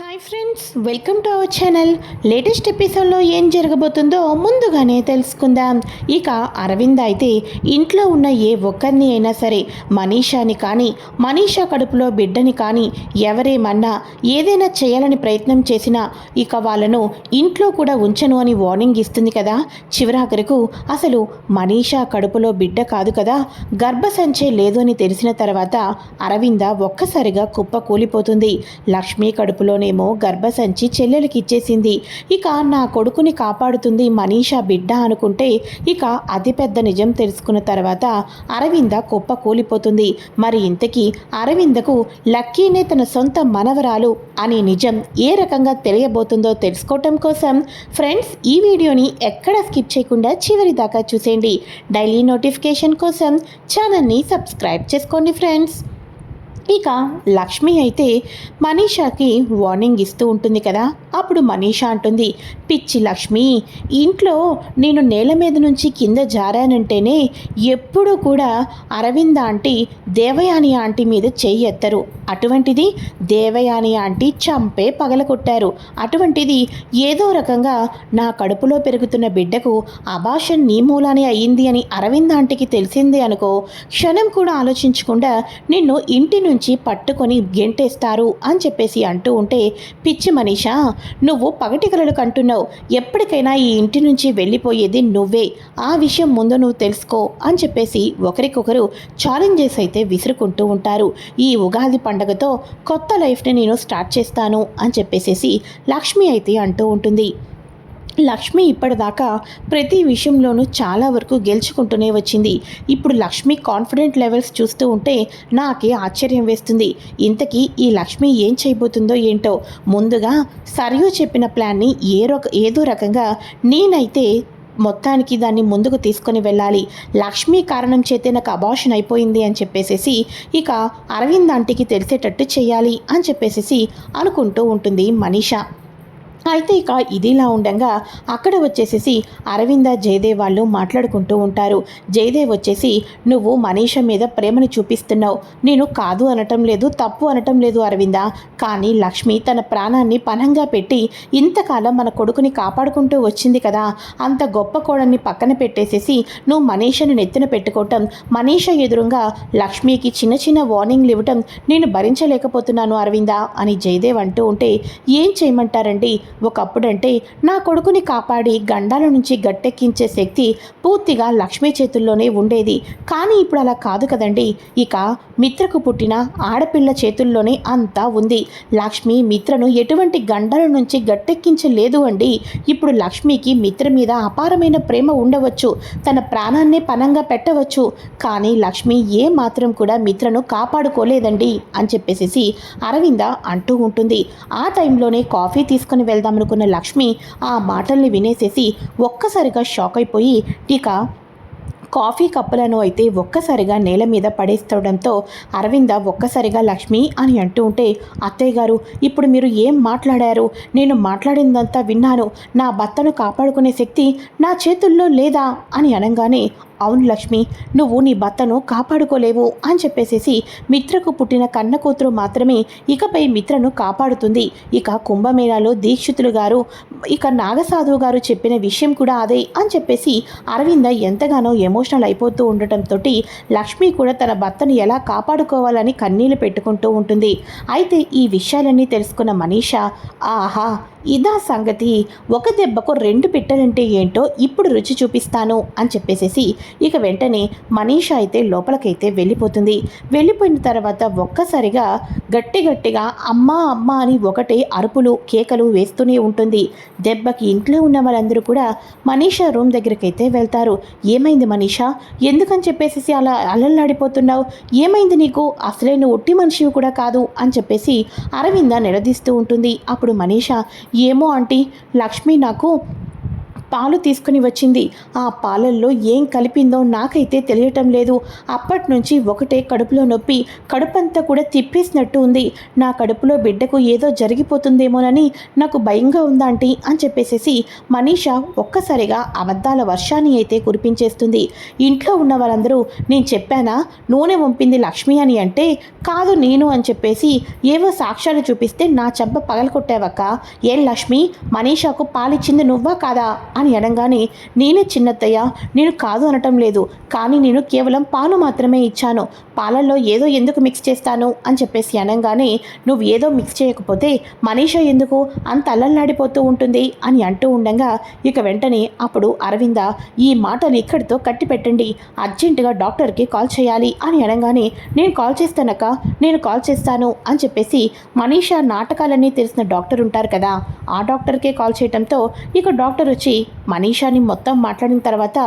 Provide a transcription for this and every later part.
Hi friends welcome to our channel latest ఎపిసోడ్లో ఏం జరగబోతుందో ముందుగానే తెలుసుకుందాం. ఇక అరవింద్ అయితే ఇంట్లో ఉన్న ఏ ఒక్కరిని అయినా సరే మనీషాని కానీ మనీషా కడుపులో బిడ్డని కానీ ఎవరేమన్నా ఏదైనా చేయాలని ప్రయత్నం చేసినా ఇక వాళ్ళను ఇంట్లో కూడా ఉంచను అని వార్నింగ్ ఇస్తుంది కదా. చివరాఖరకు అసలు మనీషా కడుపులో బిడ్డ కాదు కదా. గర్భసంచే లేదు అని తెలిసిన తర్వాత అరవింద ఒక్కసారిగా కుప్ప కూలిపోతుంది. లక్ష్మి ఏమో గర్భసంచి చెల్లెలకి ఇచ్చేసింది ఇక నా కొడుకుని కాపాడుతుంది మనీషా బిడ్డ అనుకుంటే ఇక అతిపెద్ద నిజం తెలుసుకున్న తర్వాత అరవింద కుప్ప కూలిపోతుంది. మరి ఇంతకీ అరవిందకు లక్కీనే తన సొంత మనవరాలు అనే నిజం ఏ రకంగా తెలియబోతుందో తెలుసుకోవటం కోసం ఫ్రెండ్స్ ఈ వీడియోని ఎక్కడ స్కిప్ చేయకుండా చివరి దాకా చూసేయండి. డైలీ నోటిఫికేషన్ కోసం ఛానల్ని సబ్స్క్రైబ్ చేసుకోండి ఫ్రెండ్స్. ఇక లక్ష్మి అయితే మనీషాకి వార్నింగ్ ఇస్తూ ఉంటుంది కదా. అప్పుడు మనీషా అంటుంది పిచ్చి లక్ష్మి ఇంట్లో నేను నేల మీద నుంచి కింద జారానంటేనే ఎప్పుడూ కూడా అరవింద ఆంటీ దేవయాని ఆంటీ మీద చేయి ఎత్తరు. అటువంటిది దేవయాని ఆంటీ చంపే పగలకొట్టారు అటువంటిది ఏదో రకంగా నా కడుపులో పెరుగుతున్న బిడ్డకు అభాషన్ నీ మూలానే అయ్యింది అని అరవింద్ ఆంటీకి తెలిసిందే అనుకో క్షణం కూడా ఆలోచించకుండా నిన్ను ఇంటి నుంచి పట్టుకొని గెంటేస్తారు అని చెప్పేసి అంటూ ఉంటే పిచ్చి మనీషా నువ్వు పగటి కలలు కంటున్నావు. ఎప్పటికైనా ఈ ఇంటి నుంచి వెళ్ళిపోయేది నువ్వే. ఆ విషయం ముందు నువ్వు తెలుసుకో అని చెప్పేసి ఒకరికొకరు ఛాలెంజెస్ అయితే విసురుకుంటూ ఉంటారు. ఈ ఉగాది పండగతో కొత్త లైఫ్ని నేను స్టార్ట్ చేస్తాను అని చెప్పేసేసి లక్ష్మి అయితే అంటూ ఉంటుంది. లక్ష్మి ఇప్పటిదాకా ప్రతి విషయంలోనూ చాలా వరకు గెలుచుకుంటూనే వచ్చింది. ఇప్పుడు లక్ష్మి కాన్ఫిడెంట్ లెవెల్స్ చూస్తూ ఉంటే నాకే ఆశ్చర్యం వేస్తుంది. ఇంతకీ ఈ లక్ష్మి ఏం చేయబోతుందో ఏంటో? ముందుగా సరియు చెప్పిన ప్లాన్ని ఏ రక ఏదో రకంగా నేనైతే మొత్తానికి దాన్ని ముందుకు తీసుకొని వెళ్ళాలి. లక్ష్మి కారణం చేతే నాకు అబాషన్ అయిపోయింది అని చెప్పేసేసి ఇక అరవింద్ ఆంటీకి తెలిసేటట్టు చేయాలి అని చెప్పేసేసి అనుకుంటూ ఉంటుంది మనీషా. అయితే ఇక ఇదిలా ఉండగా అక్కడ వచ్చేసేసి అరవింద జయదేవ్ వాళ్ళు మాట్లాడుకుంటూ ఉంటారు. జయదేవ్ వచ్చేసి నువ్వు మనీష మీద ప్రేమను చూపిస్తున్నావు. నేను కాదు అనటం లేదు తప్పు అనటం లేదు అరవింద. కానీ లక్ష్మి తన ప్రాణాన్ని పణంగా పెట్టి ఇంతకాలం మన కొడుకుని కాపాడుకుంటూ వచ్చింది కదా. అంత గొప్ప కోడల్ని పక్కన పెట్టేసేసి నువ్వు మనీషను నెత్తిన పెట్టుకోవటం మనీష ఎదురుగా లక్ష్మికి చిన్న చిన్న వార్నింగ్లు ఇవ్వటం నేను భరించలేకపోతున్నాను అరవింద అని జయదేవ్ అంటూ ఉంటే ఏం చేయమంటారండి? ఒకప్పుడంటే నా కొడుకుని కాపాడి గండాల నుంచి గట్టెక్కించే శక్తి పూర్తిగా లక్ష్మీ చేతుల్లోనే ఉండేది. కానీ ఇప్పుడు అలా కాదు కదండి. ఇక మిత్రకు పుట్టిన ఆడపిల్ల చేతుల్లోనే అంతా ఉంది. లక్ష్మి మిత్రను ఎటువంటి గండాల నుంచి గట్టెక్కించలేదు అండి. ఇప్పుడు లక్ష్మికి మిత్ర మీద అపారమైన ప్రేమ ఉండవచ్చు. తన ప్రాణాన్నే పనంగా పెట్టవచ్చు. కానీ లక్ష్మి ఏ మాత్రం కూడా మిత్రను కాపాడుకోలేదండి అని చెప్పేసి అరవింద అంటూ ఉంటుంది. ఆ టైంలోనే కాఫీ తీసుకుని వెళ్దామనుకున్న లక్ష్మి ఆ మాటల్ని వినేసేసి ఒక్కసారిగా షాక్ అయిపోయి ఇక కాఫీ కప్పులను అయితే ఒక్కసారిగా నేల మీద పడేస్తుండడంతో అరవింద ఒక్కసారిగా లక్ష్మి అని అంటూ ఉంటే అత్తయ్య గారు ఇప్పుడు మీరు ఏం మాట్లాడారు? నేను మాట్లాడిందంతా విన్నాను. నా భర్తను కాపాడుకునే శక్తి నా చేతుల్లో లేదా? అని అనగానే అవును లక్ష్మి నువ్వు నీ భర్తను కాపాడుకోలేవు అని చెప్పేసేసి మిత్రకు పుట్టిన కన్న కూతురు మాత్రమే ఇకపై మిత్రను కాపాడుతుంది. ఇక కుంభమేళాలో దీక్షితులు గారు ఇక నాగసాధువు గారు చెప్పిన విషయం కూడా అదే అని చెప్పేసి అరవింద ఎంతగానో ఎమోషనల్ అయిపోతూ ఉండటంతో లక్ష్మి కూడా తన భర్తను ఎలా కాపాడుకోవాలని కన్నీళ్ళు పెట్టుకుంటూ ఉంటుంది. అయితే ఈ విషయాలన్నీ తెలుసుకున్న మనీషా ఆహా ఇదా సంగతి. ఒక దెబ్బకు రెండు పిట్టలంటే ఏంటో ఇప్పుడు రుచి చూపిస్తాను అని చెప్పేసేసి ఇక వెంటనే మనీషా అయితే లోపలికైతే వెళ్ళిపోతుంది. వెళ్ళిపోయిన తర్వాత ఒక్కసారిగా గట్టి గట్టిగా అమ్మ అమ్మ అని ఒకటే అరుపులు కేకలు వేస్తూనే ఉంటుంది. దెబ్బకి ఇంట్లో ఉన్న వాళ్ళందరూ కూడా మనీషా రూమ్ దగ్గరికైతే వెళ్తారు. ఏమైంది మనీషా? ఎందుకని చెప్పేసి అలా అల్లల్లాడిపోతున్నావు ఏమైంది నీకు? అసలే నువ్వు ఒట్టి మనిషివి కూడా కాదు అని చెప్పేసి అరవింద నిలదీస్తూ ఉంటుంది. అప్పుడు మనీషా ఏమో ఆంటీ లక్ష్మి నాకు పాలు తీసుకుని వచ్చింది. ఆ పాలల్లో ఏం కలిపిందో నాకైతే తెలియటం లేదు. అప్పటి నుంచి ఒకటే కడుపులో నొప్పి కడుపంతా కూడా తిప్పేసినట్టు ఉంది. నా కడుపులో బిడ్డకు ఏదో జరిగిపోతుందేమోనని నాకు భయంగా ఉందాంటి అని చెప్పేసేసి మనీష ఒక్కసారిగా అబద్ధాల వర్షాన్ని అయితే కురిపించేస్తుంది. ఇంట్లో ఉన్న వాళ్ళందరూ నేను చెప్పానా? నూనె వంపింది లక్ష్మి అని అంటే కాదు నేను అని చెప్పేసి ఏవో సాక్ష్యాలు చూపిస్తే నా చెంప పగలకొట్టావక్క ఏం లక్ష్మి? మనీషాకు పాలిచ్చింది నువ్వా కాదా? అని అనగానే నేనే చిన్నత్తయ్య నేను కాదు అనటం లేదు కానీ నేను కేవలం పాలు మాత్రమే ఇచ్చాను. పాలల్లో ఏదో ఎందుకు మిక్స్ చేస్తాను అని చెప్పేసి అనగానే నువ్వు ఏదో మిక్స్ చేయకపోతే మనీషా ఎందుకు అంత అల్లల్లాడిపోతూ ఉంటుంది? అని అంటూ ఉండగా ఇక వెంటనే అప్పుడు అరవింద ఈ మాటలు ఇక్కడితో కట్టి పెట్టండి అర్జెంటుగా డాక్టర్కి కాల్ చేయాలి. అని అనగానే నేను కాల్ చేస్తానక్క నేను కాల్ చేస్తాను. అని చెప్పేసి మనీషా నాటకాలన్నీ తెలిసిన డాక్టర్ ఉంటారు కదా ఆ డాక్టర్కే కాల్ చేయడంతో ఇక డాక్టర్ వచ్చి మనీషాని మొత్తం మాట్లాడిన తర్వాత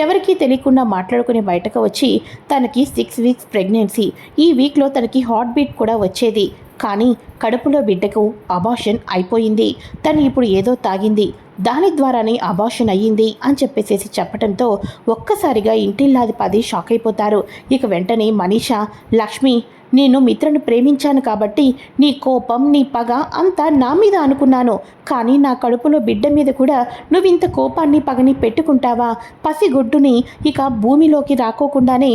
ఎవరికీ తెలియకుండా మాట్లాడుకుని బయటకు వచ్చి తనకి సిక్స్ వీక్స్ ప్రెగ్నెన్సీ. ఈ వీక్లో తనకి హార్ట్ బీట్ కూడా వచ్చేది. కానీ కడుపులో బిడ్డకు అబార్షన్ అయిపోయింది. తను ఇప్పుడు ఏదో తాగింది. దాని ద్వారానే అబార్షన్ అయ్యింది అని చెప్పేసేసి చెప్పడంతో ఒక్కసారిగా ఇంటిల్లాది పది షాక్ అయిపోతారు. ఇక వెంటనే మనీషా లక్ష్మి నేను మిత్రను ప్రేమించాను కాబట్టి నీ కోపం నీ పగ అంతా నా మీద అనుకున్నాను. కానీ నా కడుపులో బిడ్డ మీద కూడా నువ్వు ఇంత కోపాన్ని పగని పెట్టుకుంటావా? పసిగొడ్డుని ఇక భూమిలోకి రాకోకుండానే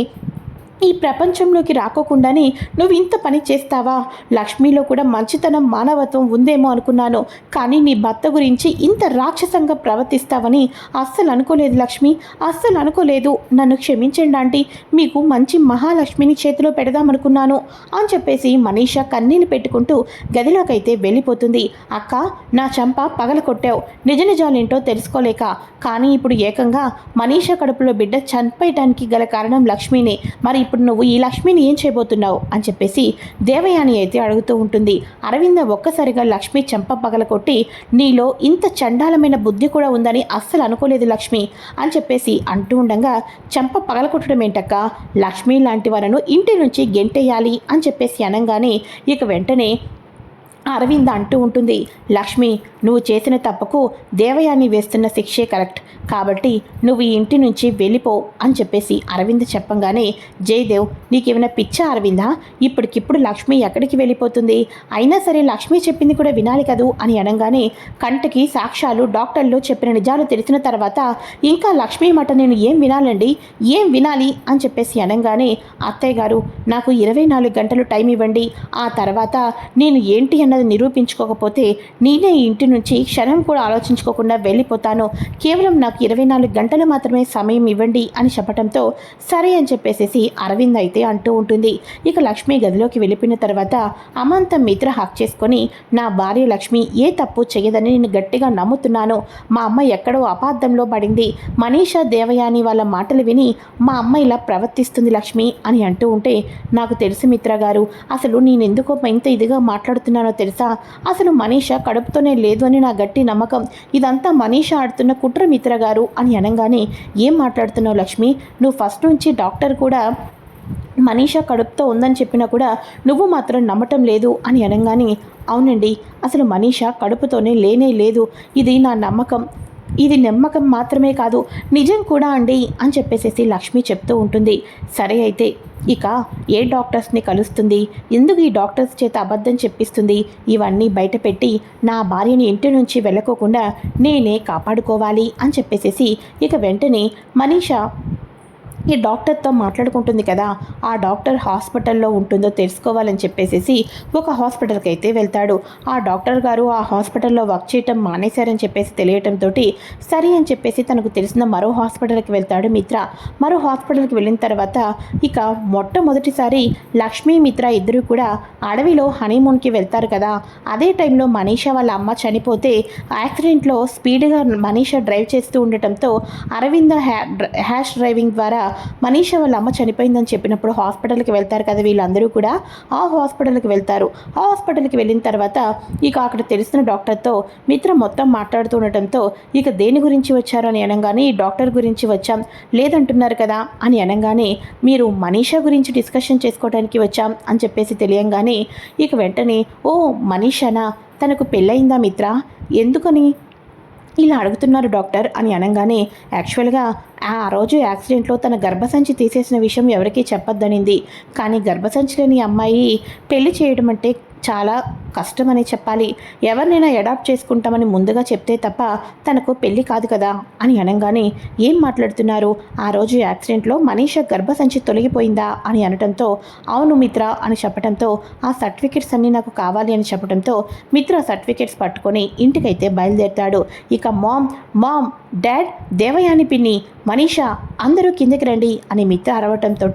ఈ ప్రపంచంలోకి రాకోకుండానే నువ్వు ఇంత పని చేస్తావా? లక్ష్మిలో కూడా మంచితనం మానవత్వం ఉందేమో అనుకున్నాను. కానీ నీ భర్త గురించి ఇంత రాక్షసంగా ప్రవర్తిస్తావని అస్సలు అనుకోలేదు లక్ష్మి. అస్సలు అనుకోలేదు. నన్ను క్షమించండి ఆంటీ. మీకు మంచి మహాలక్ష్మిని చేతిలో పెడదామనుకున్నాను అని చెప్పేసి మనీషా కన్నీళ్ళు పెట్టుకుంటూ గదిలోకైతే వెళ్ళిపోతుంది. అక్క నా చంప పగల కొట్టావు. నిజ నిజాలేంటో తెలుసుకోలేక. కానీ ఇప్పుడు ఏకంగా మనీషా కడుపులో బిడ్డ చనిపోయటానికి గల కారణం లక్ష్మినే. మరి ఇప్పుడు నువ్వు ఈ లక్ష్మిని ఏం చేయబోతున్నావు? అని చెప్పేసి దేవయాని అయితే అడుగుతూ ఉంటుంది. అరవింద ఒక్కసారిగా లక్ష్మి చెంప పగల కొట్టి నీలో ఇంత చండాలమైన బుద్ధి కూడా ఉందని అస్సలు అనుకోలేదు లక్ష్మి అని చెప్పేసి అంటూ ఉండగా చెంప పగల కొట్టడం ఏంటక్క? లక్ష్మి లాంటి వాళ్ళను ఇంటి నుంచి గెంటేయాలి అని చెప్పేసి అనగానే ఇక వెంటనే అరవింద అంటూ ఉంటుంది. లక్ష్మి నువ్వు చేసిన తప్పుకు దేవయాని వేస్తున్న శిక్షే కరెక్ట్. కాబట్టి నువ్వు ఈ ఇంటి నుంచి వెళ్ళిపో అని చెప్పేసి అరవింద్ చెప్పంగానే జయదేవ్ నీకేమైనా పిచ్చ అరవిందా? ఇప్పటికిప్పుడు లక్ష్మి ఎక్కడికి వెళ్ళిపోతుంది? అయినా సరే లక్ష్మి చెప్పింది కూడా వినాలి కదూ అని అనగానే కంటికి సాక్ష్యాలు డాక్టర్లు చెప్పిన నిజాలు తెలిసిన తర్వాత ఇంకా లక్ష్మి మాట నేను ఏం వినాలండి? ఏం వినాలి? అని చెప్పేసి అనగానే అత్తయ్య గారు నాకు ఇరవై నాలుగు గంటలు టైం ఇవ్వండి. ఆ తర్వాత నేను ఏంటి అన్నది నిరూపించుకోకపోతే నేనే ఈ ఇంటి నుంచి క్షణం కూడా ఆలోచించుకోకుండా వెళ్ళిపోతాను. కేవలం నాకు ఇరవై నాలుగు గంటలు మాత్రమే సమయం ఇవ్వండి అని చెప్పడంతో సరే అని చెప్పేసేసి అరవింద్ అయితే అంటూ ఉంటుంది. ఇక లక్ష్మి గదిలోకి వెళ్ళిపోయిన తర్వాత అమంత మిత్ర హక్ చేసుకొని నా భార్య లక్ష్మి ఏ తప్పు చేయదని నేను గట్టిగా నమ్ముతున్నాను. మా అమ్మ ఎక్కడో అపార్థంలో పడింది. మనీషా దేవయాని వాళ్ళ మాటలు విని మా అమ్మ ఇలా ప్రవర్తిస్తుంది లక్ష్మి అని అంటూ ఉంటే నాకు తెలుసు మిత్ర గారు అసలు నేను ఎందుకో ఇంత ఇదిగా మాట్లాడుతున్నానో తెలుసా? అసలు మనీషా కడుపుతోనే లేదు అని నా గట్టి నమ్మకం. ఇదంతా మనీషా ఆడుతున్న కుట్ర మిత్ర గారు అని అనగానే ఏం మాట్లాడుతున్నావు లక్ష్మి? నువ్వు ఫస్ట్ నుంచి డాక్టర్ కూడా మనీషా కడుపుతో ఉందని చెప్పినా కూడా నువ్వు మాత్రం నమ్మటం లేదు అని అనగానే అవునండి అసలు మనీషా కడుపుతోనే లేనే లేదు. ఇది నా నమ్మకం. ఇది నమ్మకం మాత్రమే కాదు నిజం కూడా అండి అని చెప్పేసేసి లక్ష్మి చెప్తూ ఉంటుంది. సరే అయితే ఇక ఏ డాక్టర్స్ని కలుస్తుంది? ఎందుకు ఈ డాక్టర్స్ చేత అబద్ధం చెప్పిస్తుంది? ఇవన్నీ బయటపెట్టి నా భార్యని ఇంటి నుంచి వెళ్ళకోకుండా నేనే కాపాడుకోవాలి అని చెప్పేసేసి ఇక వెంటనే మనీషా ఈ డాక్టర్తో మాట్లాడుకుంటుంది కదా. ఆ డాక్టర్ హాస్పిటల్లో ఉంటుందో తెలుసుకోవాలని చెప్పేసి ఒక హాస్పిటల్కి అయితే వెళ్తాడు. ఆ డాక్టర్ గారు ఆ హాస్పిటల్లో వర్క్ చేయటం మానేశారని చెప్పేసి తెలియటంతో సరే అని చెప్పేసి తనకు తెలిసిన మరో హాస్పిటల్కి వెళ్తాడు మిత్ర. మరో హాస్పిటల్కి వెళ్ళిన తర్వాత ఇక మొట్టమొదటిసారి లక్ష్మీ మిత్ర ఇద్దరు కూడా అడవిలో హనీమూన్కి వెళ్తారు కదా. అదే టైంలో మనీషా వాళ్ళ అమ్మ చనిపోతే యాక్సిడెంట్లో స్పీడ్గా మనీషా డ్రైవ్ చేస్తూ ఉండటంతో అరవింద హ్యా హ్యాష్ డ్రైవింగ్ ద్వారా మనీషా వాళ్ళ అమ్మ చనిపోయిందని చెప్పినప్పుడు హాస్పిటల్కి వెళ్తారు కదా వీళ్ళందరూ కూడా. ఆ హాస్పిటల్కి వెళ్తారు. ఆ హాస్పిటల్కి వెళ్ళిన తర్వాత ఇక అక్కడ తెలిసిన డాక్టర్తో మిత్ర మొత్తం మాట్లాడుతూ ఉండటంతో ఇక దేని గురించి వచ్చారు అని అనగానే ఈ డాక్టర్ గురించి వచ్చాం. లేదంటున్నారు కదా అని అనగానే మీరు మనీషా గురించి డిస్కషన్ చేసుకోవడానికి వచ్చాం అని చెప్పేసి తెలియంగానే ఇక వెంటనే ఓ మనీషనా? తనకు పెళ్ళయిందా మిత్ర? ఎందుకని? ఇలా అడుగుతున్నారు డాక్టర్ అని అనగానే యాక్చువల్గా ఆ రోజు యాక్సిడెంట్లో తన గర్భసంచి తీసేసిన విషయం ఎవరికీ చెప్పొద్దనింది. కానీ గర్భసంచి లేని అమ్మాయి పెళ్ళి చేయడం అంటే చాలా కష్టమని చెప్పాలి. ఎవరినైనా అడాప్ట్ చేసుకుంటామని ముందుగా చెప్తే తప్ప తనకు పెళ్ళి కాదు కదా అని అనగానే ఏం మాట్లాడుతున్నారు? ఆ రోజు యాక్సిడెంట్లో మనీష గర్భసంచి తొలగిపోయిందా అని అనటంతో అవును మిత్ర అని చెప్పడంతో ఆ సర్టిఫికెట్స్ అన్నీ నాకు కావాలి అని చెప్పడంతో మిత్ర సర్టిఫికెట్స్ పట్టుకొని ఇంటికైతే బయలుదేరుతాడు. ఇక మామ్ మామ్ డాడ్ దేవయాని పిన్ని మనీషా అందరూ కిందకి రండి అని మిత్ర అరవటంతో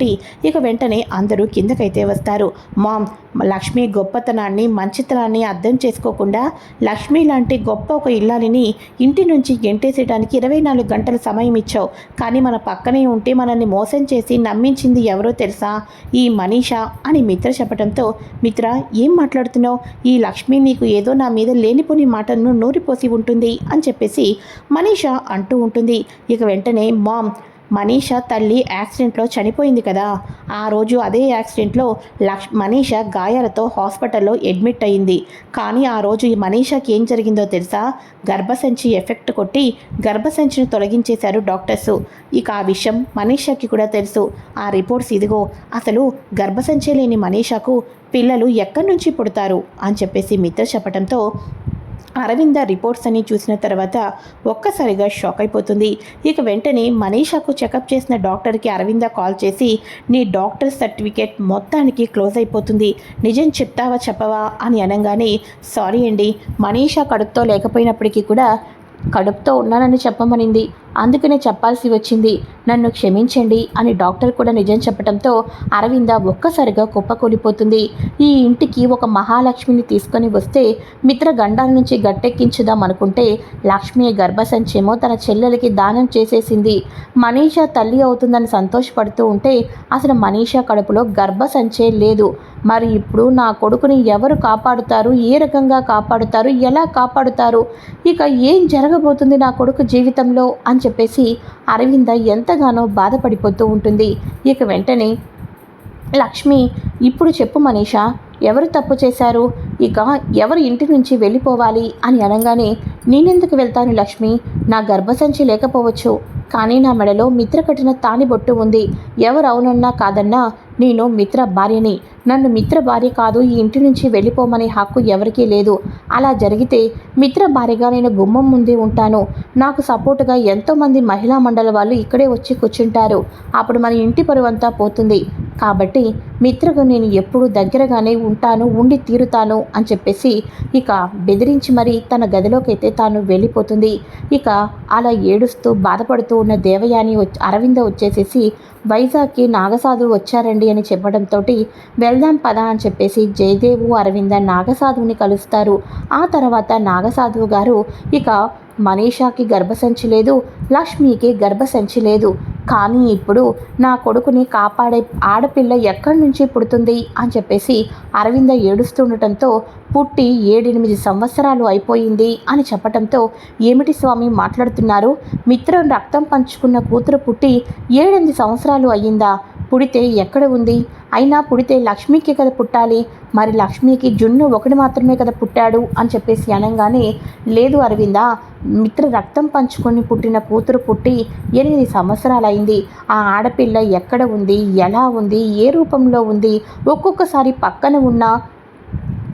ఇక వెంటనే అందరూ కిందకైతే వస్తారు. మామ్ లక్ష్మి గొప్పతనాన్ని మంచితనాన్ని అర్థం చేసుకోకుండా లక్ష్మి లాంటి గొప్ప ఒక ఇల్లాలిని ఇంటి నుంచి గెంటేసేయడానికి ఇరవై నాలుగు గంటల సమయం ఇచ్చావు. కానీ మన పక్కనే ఉంటే మనల్ని మోసం చేసి నమ్మించింది ఎవరో తెలుసా? ఈ మనీషా అని మిత్ర చెప్పడంతో మిత్ర ఏం మాట్లాడుతున్నావు? ఈ లక్ష్మి నీకు ఏదో నా మీద లేనిపోని మాటను నూరిపోసి ఉంటుంది అని చెప్పేసి మనీషా అంటూ ఉంటుంది. ఇక వెంటనే మామ్ మనీష తల్లి యాక్సిడెంట్లో చనిపోయింది కదా. ఆ రోజు అదే యాక్సిడెంట్లో లక్ష్ మనీష గాయాలతో హాస్పిటల్లో అడ్మిట్ అయింది. కానీ ఆ రోజు ఈ మనీషకి ఏం జరిగిందో తెలుసా? గర్భసంచి ఎఫెక్ట్ కొట్టి గర్భసంచిని తొలగించేశారు డాక్టర్స్. ఇక ఆ విషయం మనీషకి కూడా తెలుసు. ఆ రిపోర్ట్స్ ఇదిగో అసలు గర్భసంచి లేని మనీషకు పిల్లలు ఎక్కడి నుంచి పుడతారు? అని చెప్పేసి మిత్ర చెప్పడంతో అరవింద రిపోర్ట్స్ అన్ని చూసిన తర్వాత ఒక్కసారిగా షాక్ అయిపోతుంది. ఇక వెంటనే మనీషాకు చెకప్ చేసిన డాక్టర్కి అరవింద కాల్ చేసి నీ డాక్టర్ సర్టిఫికేట్ మొత్తానికి క్లోజ్ అయిపోతుంది. నిజం చెప్తావా చెప్పవా? అని అనగానే సారీ అండి. మనీషా కడుపుతో లేకపోయినప్పటికీ కూడా కడుపుతో ఉన్నానని చెప్పమనింది. అందుకనే చెప్పాల్సి వచ్చింది. నన్ను క్షమించండి అని డాక్టర్ కూడా నిజం చెప్పడంతో అరవింద ఒక్కసారిగా కుప్పకూలిపోతుంది. ఈ ఇంటికి ఒక మహాలక్ష్మిని తీసుకొని వస్తే మిత్ర గండాల నుంచి గట్టెక్కించుదాం అనుకుంటే లక్ష్మి గర్భసంచేమో తన చెల్లెలకి దానం చేసేసింది. మనీషా తల్లి అవుతుందని సంతోషపడుతూ ఉంటే అసలు మనీషా కడుపులో గర్భసంచే లేదు. మరి ఇప్పుడు నా కొడుకుని ఎవరు కాపాడుతారు? ఏ రకంగా కాపాడుతారు? ఎలా కాపాడుతారు? ఇక ఏం జరగబోతుంది నా కొడుకు జీవితంలో? అని చెప్పేసి అరవింద ఎంతగానో బాధపడిపోతూ ఉంటుంది. ఇక వెంటనే లక్ష్మి ఇప్పుడు చెప్పు మనీషా ఎవరు తప్పు చేశారు? ఇక ఎవరు ఇంటి నుంచి వెళ్ళిపోవాలి? అని అనగానే నేనెందుకు వెళ్తాను లక్ష్మి? నా గర్భసంచి లేకపోవచ్చు. కానీ నా మెడలో మిత్ర కట్టిన తాని బొట్టు ఉంది. ఎవరు అవునన్నా కాదన్నా నేను మిత్ర భార్యని. నన్ను మిత్ర భార్య కాదు ఈ ఇంటి నుంచి వెళ్ళిపోమనే హక్కు ఎవరికీ లేదు. అలా జరిగితే మిత్ర భార్యగా నేను గుమ్మం ముందే ఉంటాను. నాకు సపోర్టుగా ఎంతోమంది మహిళా మండల వాళ్ళు ఇక్కడే వచ్చి కూర్చుంటారు. అప్పుడు మన ఇంటి పరువంతా పోతుంది. కాబట్టి మిత్రకు నేను ఎప్పుడు దగ్గరగానే ఉంటాను ఉండి తీరుతాను అని చెప్పేసి ఇక బెదిరించి మరి తన గదిలోకైతే తాను వెళ్ళిపోతుంది. ఇక అలా ఏడుస్తూ బాధపడుతూ ఉన్న దేవయాని అరవింద వచ్చేసేసి వైజాగ్కి నాగసాధు వచ్చారండి అని చెప్పడంతో వెళ్దాం పదా అని చెప్పేసి జయదేవు అరవింద నాగసాధువుని కలుస్తారు. ఆ తర్వాత నాగసాధువు గారు ఇక మనీషాకి గర్భసంచి లేదు లక్ష్మికి గర్భసంచి లేదు. కానీ ఇప్పుడు నా కొడుకుని కాపాడే ఆడపిల్ల ఎక్కడి నుంచి పుడుతుంది అని చెప్పేసి అరవింద ఏడుస్తుండటంతో పుట్టి ఏడెనిమిది సంవత్సరాలు అయిపోయింది అని చెప్పటంతో ఏమిటి స్వామి మాట్లాడుతున్నారు? మిత్రం రక్తం పంచుకున్న కూతురు పుట్టి ఏడెనిమిది సంవత్సరాలు అయ్యిందా? పుడితే ఎక్కడ ఉంది? అయినా పుడితే లక్ష్మికి కదా పుట్టాలి. మరి లక్ష్మికి జున్ను ఒకటి మాత్రమే కదా పుట్టాడు అని చెప్పేసి అనగానే లేదు అరవింద మిత్ర రక్తం పంచుకొని పుట్టిన కూతురు పుట్టి ఎనిమిది సంవత్సరాలు అయింది. ఆ ఆడపిల్ల ఎక్కడ ఉంది? ఎలా ఉంది? ఏ రూపంలో ఉంది? ఒక్కొక్కసారి పక్కన ఉన్న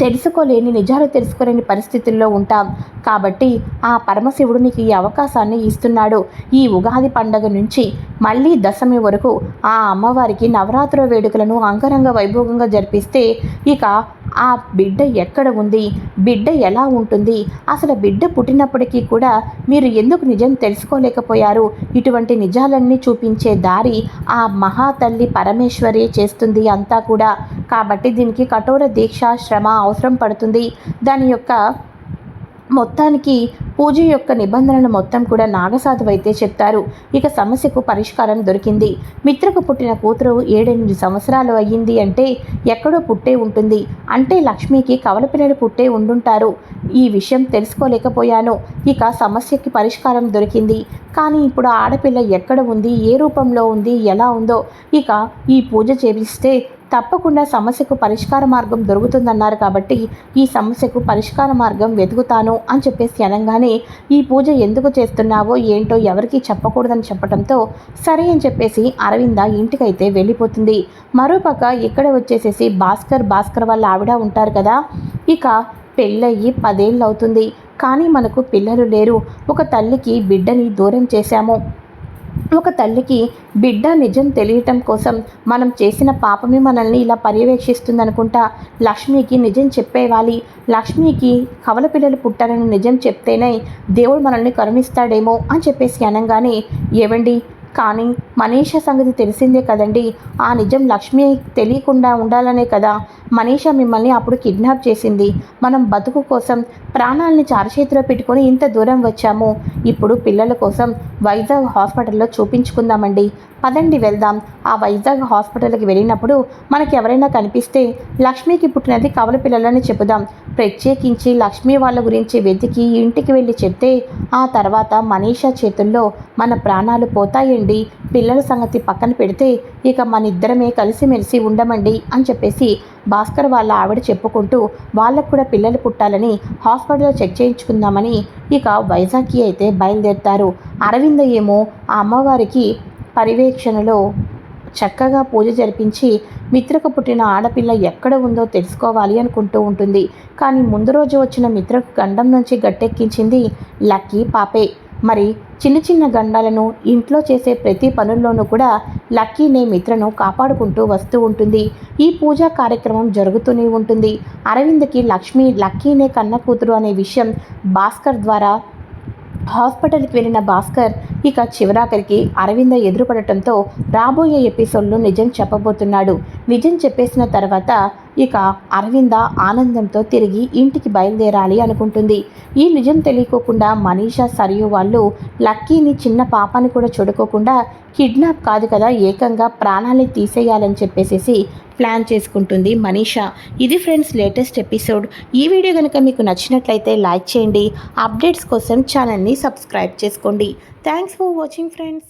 తెలుసుకోలేని నిజాలు తెలుసుకోలేని పరిస్థితుల్లో ఉంటాం. కాబట్టి ఆ పరమశివుడు నీకు ఈ అవకాశాన్ని ఇస్తున్నాడు. ఈ ఉగాది పండగ నుంచి మళ్ళీ దశమి వరకు ఆ అమ్మవారికి నవరాత్రుల వేడుకలను అంగరంగ వైభోగంగా జరిపిస్తే ఇక ఆ బిడ్డ ఎక్కడ ఉంది? బిడ్డ ఎలా ఉంటుంది? అసలు బిడ్డ పుట్టినప్పటికీ కూడా మీరు ఎందుకు నిజం తెలుసుకోలేకపోయారు? ఇటువంటి నిజాలన్నీ చూపించే దారి ఆ మహాతల్లి పరమేశ్వరి చేస్తుంది అంతా కూడా. కాబట్టి దీనికి కఠోర దీక్ష శ్రమ అవసరం పడుతుంది. దాని యొక్క మొత్తానికి పూజ యొక్క నిబంధనలు మొత్తం కూడా నాగసాధు అయితే చెప్తారు. ఇక సమస్యకు పరిష్కారం దొరికింది. మిత్రకు పుట్టిన కూతురు ఏడెనిమిది సంవత్సరాలు అయ్యింది అంటే ఎక్కడో పుట్టే ఉంటుంది. అంటే లక్ష్మికి కవలపిల్లలు పుట్టే ఉండుంటారు. ఈ విషయం తెలుసుకోలేకపోయాను. ఇక సమస్యకి పరిష్కారం దొరికింది. కానీ ఇప్పుడు ఆడపిల్ల ఎక్కడ ఉంది? ఏ రూపంలో ఉంది? ఎలా ఉందో? ఇక ఈ పూజ చేపిస్తే తప్పకుండా సమస్యకు పరిష్కార మార్గం దొరుకుతుందన్నారు కాబట్టి ఈ సమస్యకు పరిష్కార మార్గం వెతుకుతాను అని చెప్పేసి అనగానే ఈ పూజ ఎందుకు చేస్తున్నావో ఏంటో ఎవరికీ చెప్పకూడదని చెప్పడంతో సరే అని చెప్పేసి అరవింద ఇంటికైతే వెళ్ళిపోతుంది. మరోపక్క ఇక్కడ వచ్చేసేసి భాస్కర్ భాస్కర్ వాళ్ళ ఆవిడ ఉంటారు కదా. ఇక పెళ్ళయ్యి పదేళ్ళు అవుతుంది కానీ మనకు పిల్లలు లేరు. ఒక తల్లికి బిడ్డని దూరం చేశాము. ఒక తల్లికి బిడ్డ నిజం తెలియటం కోసం మనం చేసిన పాపమే మనల్ని ఇలా పర్యవేక్షిస్తుందనుకుంటా లక్ష్మికి నిజం చెప్పేవాలి. లక్ష్మికి కవల పిల్లలు పుట్టారని నిజం చెప్తేనే దేవుడు మనల్ని కరుణిస్తాడేమో అని చెప్పేసి అనగానే ఏవండి? కానీ మనీష సంగతి తెలిసిందే కదండి. ఆ నిజం లక్ష్మి తెలియకుండా ఉండాలనే కదా. మనీష మిమ్మల్ని అప్పుడు కిడ్నాప్ చేసింది. మనం బతుకు కోసం ప్రాణాలని చారచేతిలో పెట్టుకొని ఇంత దూరం వచ్చాము. ఇప్పుడు పిల్లల కోసం వైజాగ్ హాస్పిటల్లో చూపించుకుందామండి. పదండి వెళ్దాం. ఆ వైజాగ్ హాస్పిటల్కి వెళ్ళినప్పుడు మనకి ఎవరైనా కనిపిస్తే లక్ష్మికి పుట్టినది కవల పిల్లలని చెబుదాం ప్రత్యేకించి లక్ష్మి వాళ్ళ గురించి వెతికి ఇంటికి వెళ్ళి చెప్తే ఆ తర్వాత మనీషా చేతుల్లో మన ప్రాణాలు పోతాయండి. పిల్లల సంగతి పక్కన పెడితే ఇక మన ఇద్దరమే కలిసిమెలిసి ఉండమండి అని చెప్పేసి భాస్కర్ వాళ్ళ ఆవిడ చెప్పుకుంటూ వాళ్ళకు కూడా పిల్లలు పుట్టాలని హాస్పిటల్లో చెక్ చేయించుకుందామని ఇక వైజాగ్కి అయితే బయలుదేరుతారు. అరవింద ఏమో ఆ అమ్మవారికి పర్యవేక్షణలో చక్కగా పూజ జరిపించి మిత్రకు పుట్టిన ఆడపిల్ల ఎక్కడ ఉందో తెలుసుకోవాలి అనుకుంటూ ఉంటుంది. కానీ ముందు రోజు వచ్చిన మిత్రకు గండం నుంచి గట్టెక్కించింది లక్కీ పాపే. మరి చిన్న చిన్న గండాలను ఇంట్లో చేసే ప్రతి పనుల్లోనూ కూడా లక్కీనే మిత్రను కాపాడుకుంటూ వస్తూ ఉంటుంది. ఈ పూజా కార్యక్రమం జరుగుతూనే ఉంటుంది. అరవింద్కి లక్ష్మి లక్కీనే కన్న కూతురు అనే విషయం భాస్కర్ ద్వారా హాస్పిటల్కి వెళ్ళిన భాస్కర్ ఇక చివరాఖరికి అరవింద ఎదురుపడటంతో రాబోయే ఎపిసోడ్లో నిజం చెప్పబోతున్నాడు. నిజం చెప్పేసిన తర్వాత ఇక అరవింద ఆనందంతో తిరిగి ఇంటికి బయలుదేరాలి అనుకుంటుంది. ఈ నిజం తెలియకోకుండా మనీషా సరియు వాళ్ళు లక్కీని చిన్న పాపని కూడా చూడుకోకుండా కిడ్నాప్ కాదు కదా ఏకంగా ప్రాణాలని తీసేయాలని చెప్పేసి ప్లాన్ చేసుకుంటుంది మనీషా. ఇది ఫ్రెండ్స్ లేటెస్ట్ ఎపిసోడ్. ఈ వీడియో కనుక మీకు నచ్చినట్లయితే లైక్ చేయండి. అప్డేట్స్ కోసం ఛానల్ని సబ్స్క్రైబ్ చేసుకోండి. Thanks for watching friends.